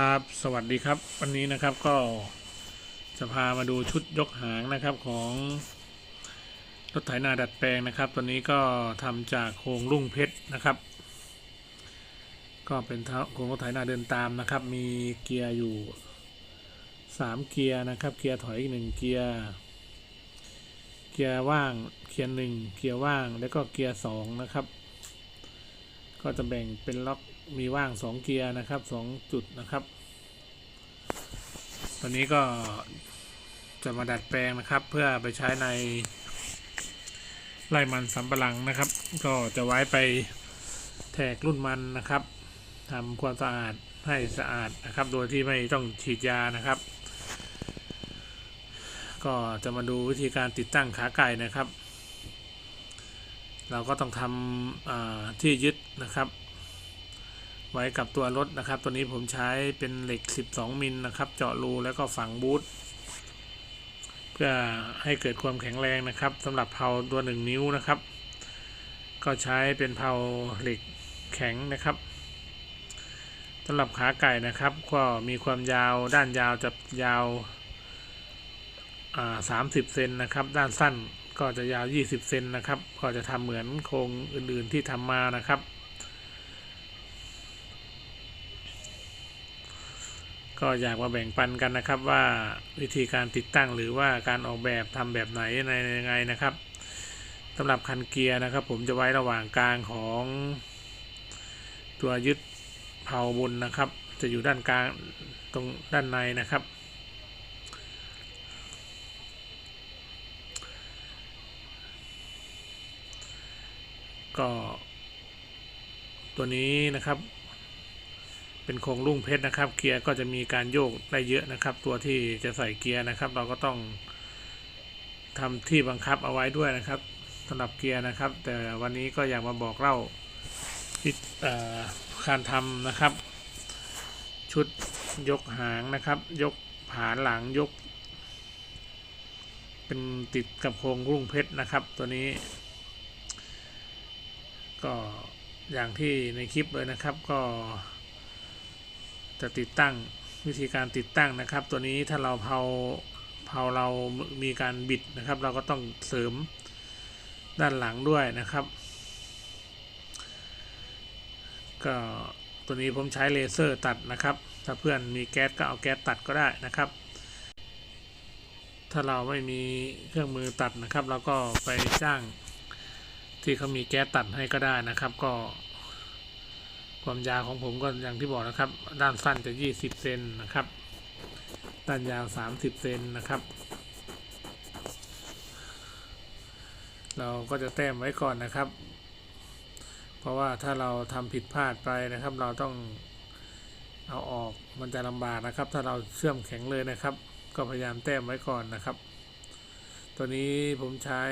ครับ สวัสดีครับ วันนี้นะครับก็จะพามาดูชุดยกหางนะครับของรถไถนาดัดแปลงนะครับ ตัวนี้ก็ทำจากโครงรุ่งเพชรนะครับ ก็เป็นโครงรถไถนาเดินตามนะครับ มีเกียร์อยู่สามเกียร์นะครับ เกียร์ถอยอีกหนึ่งเกียร์ เกียร์ว่าง เกียร์หนึ่งเกียร์ว่าง แล้วก็เกียร์สองนะครับ ก็จะแบ่งเป็นล็อกมีว่างสองเกียร์นะครับสองจุดนะครับ ตอนนี้ก็จะมาดัดแปลงนะครับ เพื่อไปใช้ในไร่มันสำปะหลังนะครับ ก็จะไว้ไปแทกรุ่นมันนะครับทำความสะอาดให้สะอาดนะครับ โดยที่ไม่ต้องฉีดยานะครับ ก็จะมาดูวิธีการติดตั้งขาไก่นะครับ เราก็ต้องทำที่ยึดนะครับ ไว้กับตัวรถนะครับ ตัวนี้ผมใช้เป็นเหล็ก 12 มิลนะครับ เจาะรูแล้วก็ฝังบูทเพื่อให้เกิดความแข็งแรงนะครับสำหรับเพาตัว 1 นิ้วนะครับ ก็ใช้เป็นเพาเหล็กแข็งนะครับสำหรับขาไก่นะครับ ก็มีความยาวด้านยาวจะยาวสามสิบเซนนะครับ ด้านสั้นก็จะยาว 20 เซนนะครับ ก็จะทำเหมือนโครงอื่นๆที่ทำมานะครับ ก็อยากมาแบ่งปันกันนะครับว่าวิธีการติดตั้งหรือว่าการออกแบบทำแบบไหนในยังไงนะครับสำหรับคันเกียร์นะครับ ผมจะไว้ระหว่างกลางของตัวยึดเผาบนนะครับ จะอยู่ด้านกลางตรงด้านในนะครับก็ตัวนี้นะครับ เป็นโครงรุ่งเพชรนะครับ เกียร์ก็จะมีการโยกได้เยอะนะครับ ตัวที่จะใส่เกียร์นะครับ เราก็ต้องทำที่บังคับเอาไว้ด้วยนะครับสำหรับเกียร์นะครับ แต่วันนี้ก็อยากมาบอกเล่าวิธีเอ่การทำนะครับ ชุดยกหางนะครับ ยกผานหลังยก เป็นติดกับโครงรุ่งเพชรนะครับ ตัวนี้ ก็อย่างที่ในคลิปเลยนะครับก็ จะติดตั้งวิธีการติดตั้งนะครับ ตัวนี้ถ้าเราเผาเผาเรามีการบิดนะครับ เราก็ต้องเสริมด้านหลังด้วยนะครับ ก็ตัวนี้ผมใช้เลเซอร์ตัดนะครับ ถ้าเพื่อนมีแก๊สก็เอาแก๊สตัดก็ได้นะครับ ถ้าเราไม่มีเครื่องมือตัดนะครับ เราก็ไปจ้างที่เขามีแก๊สตัดให้ก็ได้นะครับ ก็ ความยาวของผมก็อย่างที่บอกนะครับ ด้านสั้นจะ20เซนนะครับ ด้านยาว30เซนนะครับ เราก็จะแต้มไว้ก่อนนะครับ เพราะว่าถ้าเราทำผิดพลาดไปนะครับ เราต้องเอาออกมันจะลำบากนะครับ ถ้าเราเชื่อมแข็งเลยนะครับ ก็พยายามแต้มไว้ก่อนนะครับ ตัวนี้ผมใช้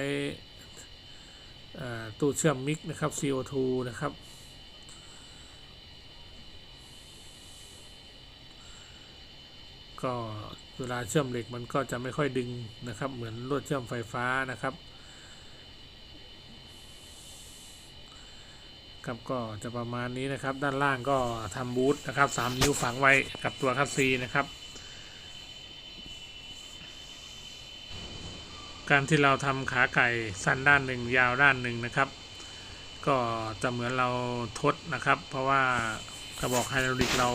ตู้เชื่อมมิกนะครับ CO2 นะครับ ก็เวลาเชื่อมเหล็กมันก็จะไม่ค่อยดึงนะครับ เหมือนลวดเชื่อมไฟฟ้านะครับครับก็จะประมาณนี้นะครับ ด้านล่างก็ทำบูทนะครับสามนิ้วฝังไว้กับตัวคัสซีนะครับ การที่เราทำขาไก่สั้นด้านหนึ่งยาวด้านหนึ่งนะครับ ก็จะเหมือนเราทดนะครับ เพราะว่ากระบอกไฮดรอลิกเรา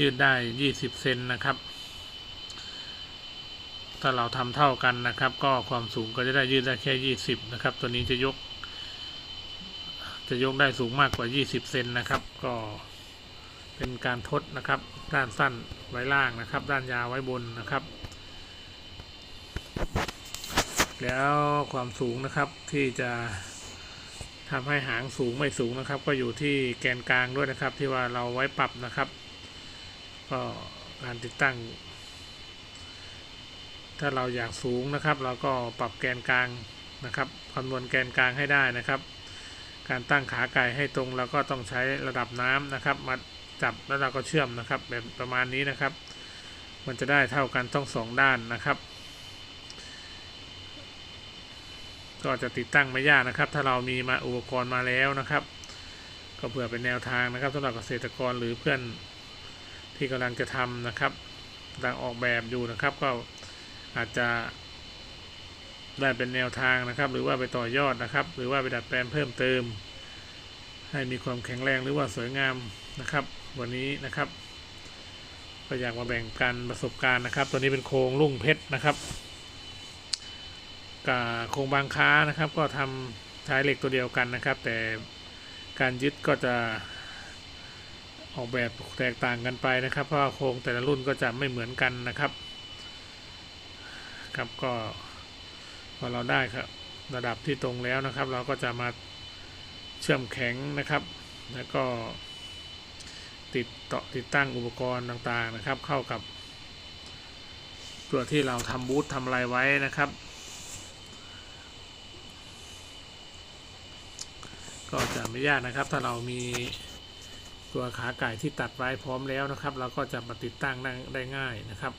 ยืดได้ 20 เซนนะครับ ถ้าเราทำเท่ากันนะครับ ก็ความสูงก็จะได้ยืดได้แค่20นะครับ ตัวนี้จะยก จะยกได้สูงมากกว่า20เซนนะครับ ก็เป็นการทดนะครับ ด้านสั้นไว้ล่างนะครับ ด้านยาวไว้บนนะครับ แล้วความสูงนะครับที่จะทำให้หางสูงไม่สูงนะครับ ก็อยู่ที่แกนกลางด้วยนะครับ ที่ว่าเราไว้ปรับนะครับ ก็การติดตั้ง ถ้าเราอยากสูงนะครับ เราก็ปรับแกนกลางนะครับคำนวณแกนกลางให้ได้นะครับ การตั้งขาไก่ให้ตรงเราก็ต้องใช้ระดับน้ำนะครับ มาจับแล้วเราก็เชื่อมนะครับ แบบประมาณนี้นะครับ มันจะได้เท่ากันต้องสองด้านนะครับ ก็จะติดตั้งไม่ยากนะครับ ถ้าเรามีมาอุปกรณ์มาแล้วนะครับ ก็เผื่อเป็นแนวทางนะครับสำหรับเกษตรกรหรือเพื่อนที่กำลังจะทำนะครับกำลังออกแบบอยู่นะครับก็ อาจจะได้เป็นแนวทางนะครับ หรือว่าไปต่อยอดนะครับ หรือว่าไปดัดแปลงเพิ่มเติม ให้มีความแข็งแรงหรือว่าสวยงามนะครับ วันนี้นะครับก็อยากมาแบ่งกันประสบการณ์นะครับ ตัวนี้เป็นโครงลุ่งเพชรนะครับกับโครงบางค้านะครับ ก็ทำใช้เหล็กตัวเดียวกันนะครับ แต่การยึดก็จะออกแบบแตกต่างกันไปนะครับ เพราะโครงแต่ละรุ่นก็จะไม่เหมือนกันนะครับ ครับ ก็พอเราได้ครับ ระดับที่ตรงแล้วนะครับ เราก็จะมาเชื่อมแข็งนะครับ แล้วก็ติดต่อติดตั้งอุปกรณ์ต่างๆนะครับ เข้ากับ ตัวที่เราทำบูธทำอะไรไว้นะครับ ก็จะไม่ยากนะครับ ถ้าเรามีตัวขาไก่ที่ตัดไว้พร้อมแล้วนะครับ เราก็จะมาติดตั้งได้ง่ายนะครับ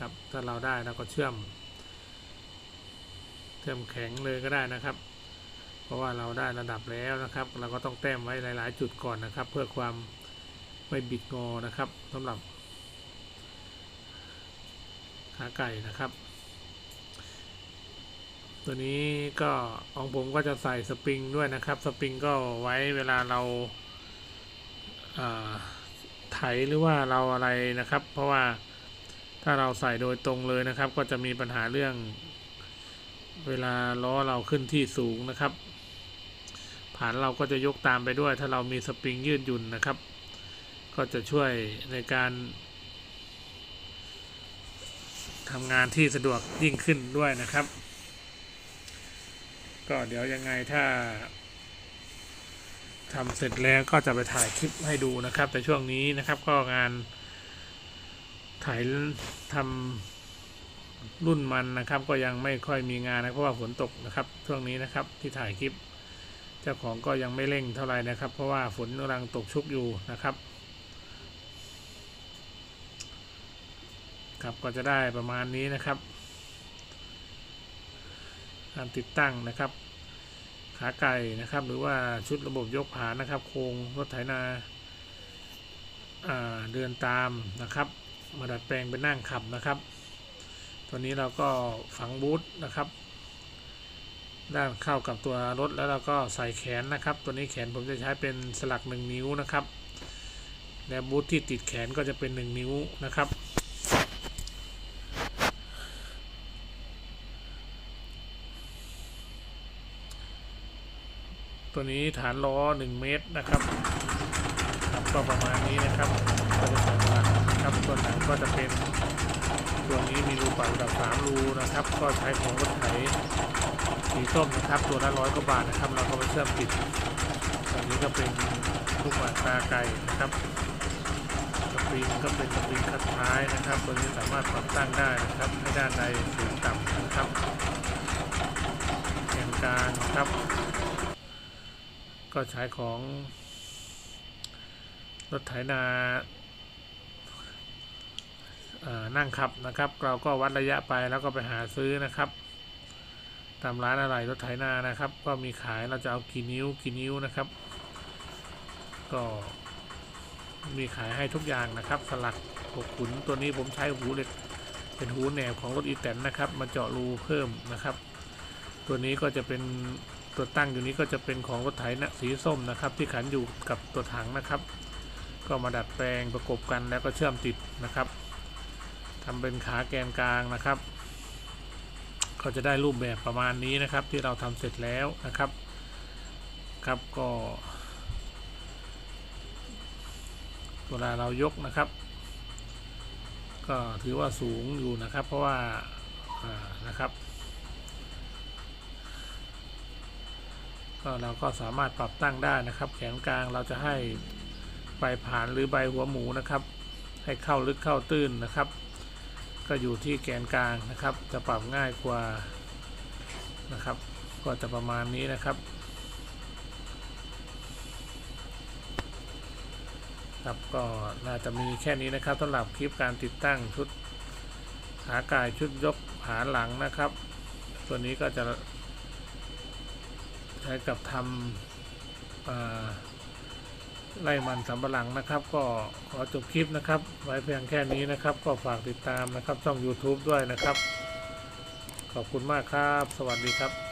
ครับ ถ้าเราได้เราก็เชื่อม เชื่อมแข็งเลยก็ได้นะครับ เพราะว่าเราได้ระดับแล้วนะครับ เราก็ต้องแต้มไว้หลาย ๆ จุดก่อนนะครับ เพื่อความไม่บิดงอนะครับสำหรับขาไก่นะครับ ตัวนี้ก็ของผมก็จะใส่สปริงด้วยนะครับ สปริงก็ไว้เวลาเราอ่าไถหรือว่าเราอะไรนะครับ เพราะว่า ถ้าเราใส่โดยตรงเลยนะครับ ก็จะมีปัญหาเรื่อง เวลาล้อเราขึ้นที่สูงนะครับฐานเราก็จะยกตามไปด้วย ถ้าเรามีสปริงยืดหยุ่นนะครับ ก็จะช่วยในการทำงานที่สะดวกยิ่งขึ้นด้วยนะครับ ก็เดี๋ยวยังไงถ้าทำเสร็จแล้วก็จะไปถ่ายคลิปให้ดูนะครับ แต่ช่วงนี้นะครับก็งาน ถ่ายทำรุ่นมันนะครับ ก็ยังไม่ค่อยมีงานนะเพราะว่าฝนตกนะครับช่วงนี้นะครับที่ถ่ายคลิป เจ้าของก็ยังไม่เร่งเท่าไหร่นะครับ เพราะว่าฝนกำลังตกชุกอยู่นะครับครับก็จะได้ประมาณนี้นะครับ การติดตั้งนะครับ ขาไก่นะครับ หรือว่าชุดระบบยกผานะครับ โครงรถไถนาเดินตามนะครับ มาดัดแปลงเป็นนั่งขับนะครับ ตัวนี้เราก็ฝังบูทนะครับ ด้านเข้ากับตัวรถแล้วเราก็ใส่แขนนะครับ ตัวนี้แขนผมจะใช้เป็นสลัก 1 นิ้วนะครับและบูทที่ติดแขนก็จะเป็น 1 นิ้วนะครับตัวนี้ฐานล้อ 1 เมตรนะครับครับ ก็ประมาณนี้นะครับก็จะใส่หลักนะครับตัวหนังก็จะเป็นตัวนี้มีรูปรับระดับ3รูนะครับ ก็ใช้ของรถไถสีส้มนะครับ ตัวละร้อยกว่าบาทนะครับ เราก็ไปเชื่อมติดตัวนี้ก็เป็นลูกหมาตาไก่นะครับสปริงก็เป็นสปริงคัดท้ายนะครับ ตัวนี้สามารถปรับตั้งได้นะครับให้ด้านใดสูงต่ำนะครับแกนกลางนะครับ ก็ใช้ของ รถไถนาอ่านั่งขับนะครับ เราก็วัดระยะไปแล้วก็ไปหาซื้อนะครับ ตามร้านอะไรรถไถนานะครับ ก็มีขายเราจะเอากี่นิ้วกี่นิ้วนะครับ ก็มีขายให้ทุกอย่างนะครับ สลักหกขุนตัวนี้ผมใช้หูเหล็กเป็นหูแหนบของรถอีแตนนะครับ มาเจาะรูเพิ่มนะครับ ตัวนี้ก็จะเป็นตัวตั้งอยู่นี้ก็จะเป็นของรถไถนะสีส้มนะครับ ที่ขันอยู่กับตัวถังนะครับ ก็มาดัดแปลงประกบกันแล้วก็เชื่อมติดนะครับทำเป็นขาแกนกลางนะครับ ก็จะได้รูปแบบประมาณนี้นะครับ ที่เราทำเสร็จแล้วนะครับ ครับก็เวลาเรายกนะครับ ก็ถือว่าสูงอยู่นะครับ เพราะว่าานะครับ ก็เราก็สามารถปรับตั้งได้นะครับ แขนกลางเราจะให้ ใบผ่านหรือใบหัวหมูนะครับ ให้เข้าลึกเข้าตื้นนะครับ ก็อยู่ที่แกนกลางนะครับ จะปรับง่ายกว่านะครับ ก็จะประมาณนี้นะครับครับก็น่าจะมีแค่นี้นะครับสำหรับคลิปการติดตั้งชุดขากายชุดยกผาหลังนะครับ ตัวนี้ก็จะใช้กับทำอ่า ไล่มันสำปะหลังนะครับ ก็ขอจบคลิปนะครับ ไว้เพียงแค่นี้นะครับ ก็ฝากติดตามนะครับช่อง YouTube ด้วยนะครับ ขอบคุณมากครับ สวัสดีครับ